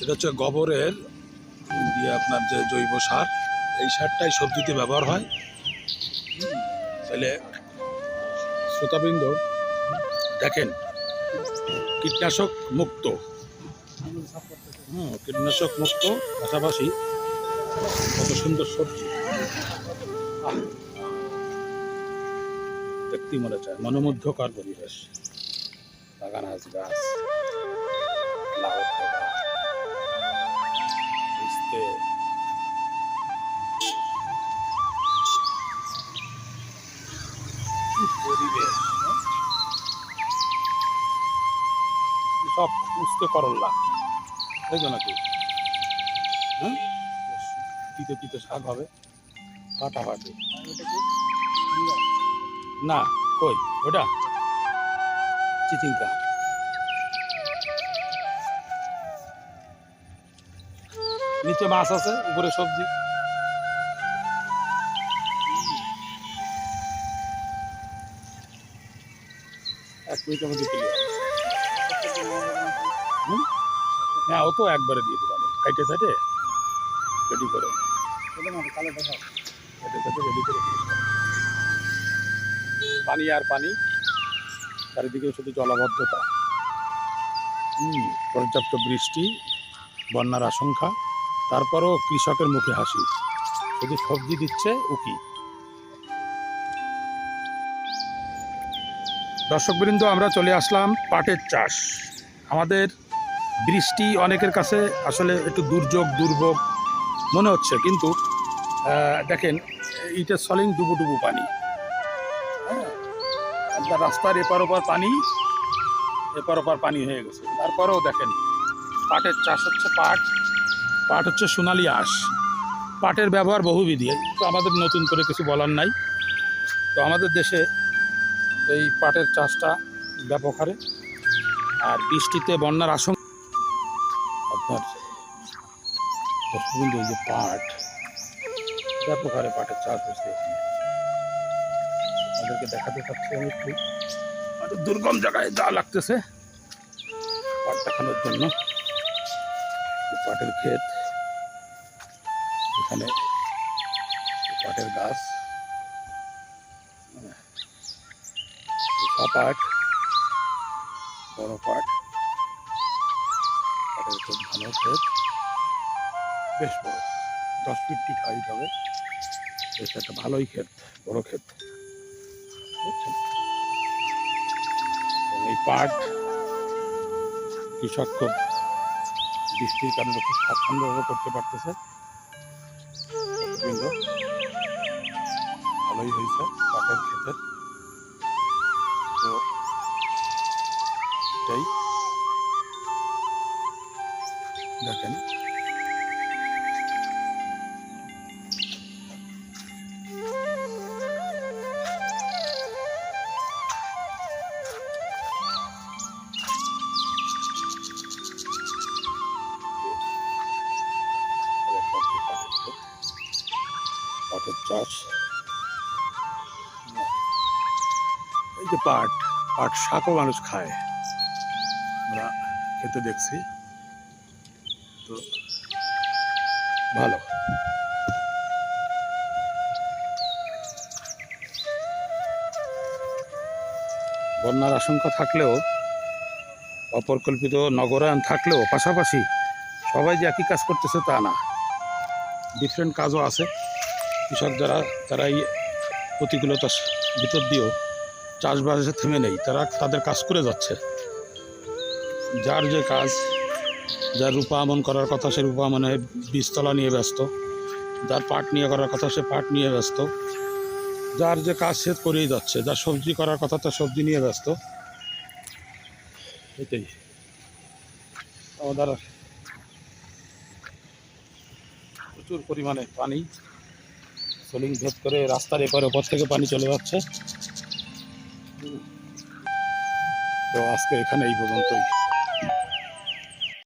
এটা হচ্ছে গোবরের, দিয়ে আপনার যে জৈব সার, এই সারটাই সবজিতে ব্যবহার হয়। তাহলে শ্রোতাবৃন্দ, দেখেন, কীটনাশক মুক্ত। হুম, কীটনাশক মুক্ত, পাশাপাশি কত সুন্দর সবজি! দেখতেই মনে চায় মনোমুগ্ধকর পরিবেশ। বাগান আজ গাছ। খোলা, পিস্তে, কি পরিবেশ? সব উস্তে করল্লা তাই তো নাকি হ্যাঁ তিতে তিতে শাক হবে ফাটাফাটি না কই? ওটা? চিচিঙ্কা নিচে মাছ আছে, উপরে সবজি। এক হ্যাঁ ও তো একবারে দিয়ে রেডি করে। সাইটে রেডি করে। পানি আর পানি। চারিদিকে শুধু জলাবদ্ধতা। পর্যাপ্ত বৃষ্টি, বন্যার আশঙ্কা। তারপরও কৃষকের মুখে হাসি। শুধু সবজি দিচ্ছে উকি। দর্শকবৃন্দ, আমরা চলে আসলাম পাটের চাষ। আমাদের বৃষ্টি অনেকের কাছে আসলে একটু দুর্যোগ, দুর্ভোগ মনে হচ্ছে। কিন্তু দেখেন ইটের সলিং ডুবু ডুবু পানি। হ্যাঁ? রাস্তার এপার ওপার পানি, এপার ওপার পানি হয়ে গেছে। তারপরেও দেখেন, পাটের চাষ হচ্ছে পাট। পাট হচ্ছে সোনালি আঁশ। পাটের ব্যবহার বহুবিধি তো আমাদের নতুন করে কিছু বলার নাই। তো আমাদের দেশে এই পাটের চাষটা ব্যাপক হারে। আর বৃষ্টিতে বন্যার আশঙ্কা আপনার দর্শকবৃন্দ, যে পাট ব্যাপক হারে পাটের চাষ হচ্ছে আপনাদেরকে দেখাতে পাচ্ছি আমি একটু। দুর্গম জায়গায় যা লাগতেছে পাট দেখানোর জন্য। পাটের ক্ষেত, এখানে পাটের গাছ ছোট পাট, বড় পাট, পাটের খুব ভালো ক্ষেত, বেশ বড়, দশ ফিফটি হাইট হবে? বেশ একটা ভালোই ক্ষেত, বড় ক্ষেত। এই পাট কৃষক খুব বৃষ্টির কারণে খুব স্বাচ্ছন্দ্যভাবে করতে পারতেছে। ভালোই হয়েছে পাটের ক্ষেতের তো এটাই দেখেন চাষ এই যে পাট পাট শাকও মানুষ খায়। আমরা খেতে দেখছি। তো ভালো। বন্যার আশঙ্কা থাকলেও, অপরিকল্পিত নগরায়ন থাকলেও পাশাপাশি সবাই যে একই কাজ করতেছে তা না। ডিফারেন্ট কাজও আছে। কৃষক যারা তারা এই প্রতিকূলতার ভিতর দিয়েও চাষবাসে থেমে নেই, তারা তাদের কাজ করে যাচ্ছে। যার যে কাজ, যার রূপায়ণ করার কথা, সে রূপায়ণে বীজতলা নিয়ে ব্যস্ত, যার পাট নিয়ে করার কথা, সে পাট নিয়ে ব্যস্ত। যার যে কাজ, সে করেই যাচ্ছে, যার সবজি করার কথা, তার সবজি নিয়ে ব্যস্ত। এটাই। আমাদের প্রচুর পরিমাণে পানি সোলিং ভেদ করে রাস্তার এপার ওপর থেকে পানি চলে যাচ্ছে। তো আজকে এখানে এই পর্যন্তই।